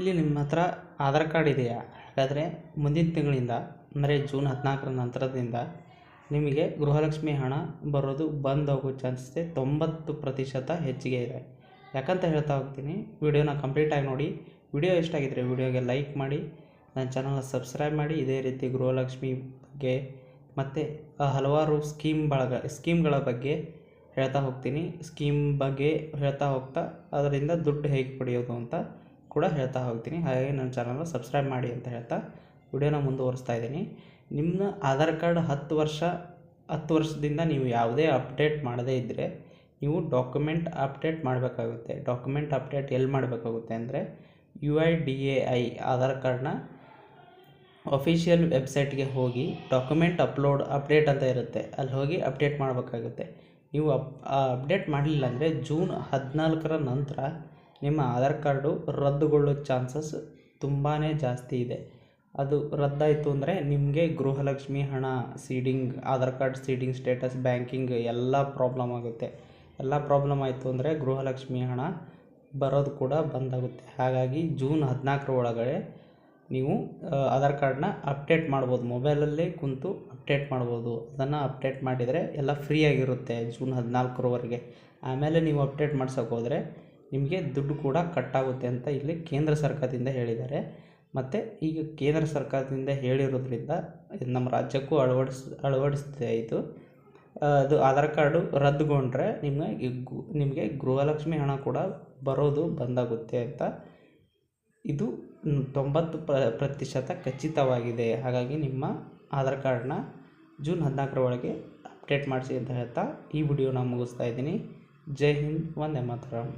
ಇಲ್ಲಿ ನಿಮ್ಮ ಹತ್ರ ಆಧಾರ್ ಕಾರ್ಡ್ ಇದೆಯಾ? ಹಾಗಾದರೆ ಮುಂದಿನ ತಿಂಗಳಿಂದ, ಅಂದರೆ ಜೂನ್ ಹದಿನಾಲ್ಕರ ನಂತರದಿಂದ ನಿಮಗೆ ಗೃಹಲಕ್ಷ್ಮಿ ಹಣ ಬರೋದು ಬಂದ್ ಹೋಗೋ ಚಾನ್ಸಸ್ ಇದೆ ತೊಂಬತ್ತು ಪ್ರತಿಶತ ಹೆಚ್ಚಿಗೆ ಇದೆ. ಯಾಕಂತ ಹೇಳ್ತಾ ಹೋಗ್ತೀನಿ, ವಿಡಿಯೋನ ಕಂಪ್ಲೀಟಾಗಿ ನೋಡಿ. ವಿಡಿಯೋ ಎಷ್ಟಾಗಿದ್ದರೆ ವಿಡಿಯೋಗೆ ಲೈಕ್ ಮಾಡಿ, ನನ್ನ ಚಾನಲ್ನ ಸಬ್ಸ್ಕ್ರೈಬ್ ಮಾಡಿ. ಇದೇ ರೀತಿ ಗೃಹಲಕ್ಷ್ಮಿ ಬಗ್ಗೆ ಮತ್ತು ಹಲವಾರು ಸ್ಕೀಮ್ ಬಳಗ ಸ್ಕೀಮ್ಗಳ ಬಗ್ಗೆ ಹೇಳ್ತಾ ಹೋಗ್ತೀನಿ. ಸ್ಕೀಮ್ ಬಗ್ಗೆ ಹೇಳ್ತಾ ಹೋಗ್ತಾ, ಅದರಿಂದ ದುಡ್ಡು ಹೇಗೆ ಪಡೆಯೋದು ಅಂತ ಕೂಡ ಹೇಳ್ತಾ ಹೋಗ್ತೀನಿ. ಹಾಗಾಗಿ ನನ್ನ ಚಾನಲ್ನ ಸಬ್ಸ್ಕ್ರೈಬ್ ಮಾಡಿ ಅಂತ ಹೇಳ್ತಾ ವಿಡಿಯೋನ ಮುಂದುವರಿಸ್ತಾ ಇದ್ದೀನಿ. ನಿಮ್ಮ ಆಧಾರ್ ಕಾರ್ಡ್ ಹತ್ತು ವರ್ಷ, ಹತ್ತು ವರ್ಷದಿಂದ ನೀವು ಯಾವುದೇ ಅಪ್ಡೇಟ್ ಮಾಡದೇ ಇದ್ದರೆ ನೀವು ಡಾಕ್ಯುಮೆಂಟ್ ಅಪ್ಡೇಟ್ ಮಾಡಬೇಕಾಗುತ್ತೆ. ಡಾಕ್ಯುಮೆಂಟ್ ಅಪ್ಡೇಟ್ ಎಲ್ಲಿ ಮಾಡಬೇಕಾಗುತ್ತೆ ಅಂದರೆ U I D A I Aadhaar ಕಾರ್ಡ್ನ ಅಫಿಷಿಯಲ್ ವೆಬ್ಸೈಟ್ಗೆ ಹೋಗಿ ಡಾಕ್ಯುಮೆಂಟ್ ಅಪ್ಲೋಡ್ ಅಪ್ಡೇಟ್ ಅಂತ ಇರುತ್ತೆ. ಅಲ್ಲಿ ಹೋಗಿ ಅಪ್ಡೇಟ್ ಮಾಡಬೇಕಾಗುತ್ತೆ. ನೀವು ಅಪ್ ಅಪ್ಡೇಟ್ ಮಾಡಲಿಲ್ಲ ಅಂದರೆ ಜೂನ್ ಹದಿನಾಲ್ಕರ ನಂತರ ನಿಮ್ಮ ಆಧಾರ್ ಕಾರ್ಡು ರದ್ದುಗೊಳ್ಳೋ ಚಾನ್ಸಸ್ ತುಂಬಾ ಜಾಸ್ತಿ ಇದೆ. ಅದು ರದ್ದಾಯಿತು ಅಂದರೆ ನಿಮಗೆ ಗೃಹಲಕ್ಷ್ಮಿ ಹಣ, seeding, Aadhaar card, seeding status, banking ಎಲ್ಲ ಪ್ರಾಬ್ಲಮ್ ಆಗುತ್ತೆ. ಎಲ್ಲ ಪ್ರಾಬ್ಲಮ್ ಆಯಿತು ಅಂದರೆ ಗೃಹಲಕ್ಷ್ಮಿ ಹಣ ಬರೋದು ಕೂಡ ಬಂದಾಗುತ್ತೆ. ಹಾಗಾಗಿ ಜೂನ್ ಹದಿನಾಲ್ಕರ ಒಳಗಡೆ ನೀವು ಆಧಾರ್ ಕಾರ್ಡನ್ನ ಅಪ್ಡೇಟ್ ಮಾಡ್ಬೋದು. ಮೊಬೈಲಲ್ಲೇ ಕುಂತು ಅಪ್ಡೇಟ್ ಮಾಡ್ಬೋದು. ಅದನ್ನು ಅಪ್ಡೇಟ್ ಮಾಡಿದರೆ ಎಲ್ಲ ಫ್ರೀಯಾಗಿರುತ್ತೆ ಜೂನ್ ಹದಿನಾಲ್ಕರವರೆಗೆ. ಆಮೇಲೆ ನೀವು ಅಪ್ಡೇಟ್ ಮಾಡ್ಸೋಕ್ಕೋದ್ರೆ ನಿಮಗೆ ದುಡ್ಡು ಕೂಡ ಕಟ್ಟಾಗುತ್ತೆ ಅಂತ ಇಲ್ಲಿ ಕೇಂದ್ರ ಸರ್ಕಾರದಿಂದ ಹೇಳಿದ್ದಾರೆ. ಮತ್ತು ಈಗ ಕೇಂದ್ರ ಸರ್ಕಾರದಿಂದ ಹೇಳಿರೋದ್ರಿಂದ ನಮ್ಮ ರಾಜ್ಯಕ್ಕೂ ಅಳವಡಿಸ್ ಅಳವಡಿಸ್ತಿದೆ ಇದು ಅದು ಆಧಾರ್ ಕಾರ್ಡು ರದ್ದುಗೊಂಡ್ರೆ ನಿಮಗೆ ನಿಮಗೆ ಗೃಹಲಕ್ಷ್ಮಿ ಹಣ ಕೂಡ ಬರೋದು ಬಂದಾಗುತ್ತೆ ಅಂತ. ಇದು ತೊಂಬತ್ತು ಪ್ರತಿಶತ ಖಚಿತವಾಗಿದೆ. ಹಾಗಾಗಿ ನಿಮ್ಮ ಆಧಾರ್ ಕಾರ್ಡನ್ನ ಜೂನ್ ಹದಿನಾಲ್ಕರ ಒಳಗೆ ಅಪ್ಡೇಟ್ ಮಾಡಿಸಿ ಅಂತ ಹೇಳ್ತಾ ಈ ವಿಡಿಯೋನ ಮುಗಿಸ್ತಾ ಇದ್ದೀನಿ. ಜೈ ಹಿಂದ್, ವಂದೇ ಮಾತರಂ.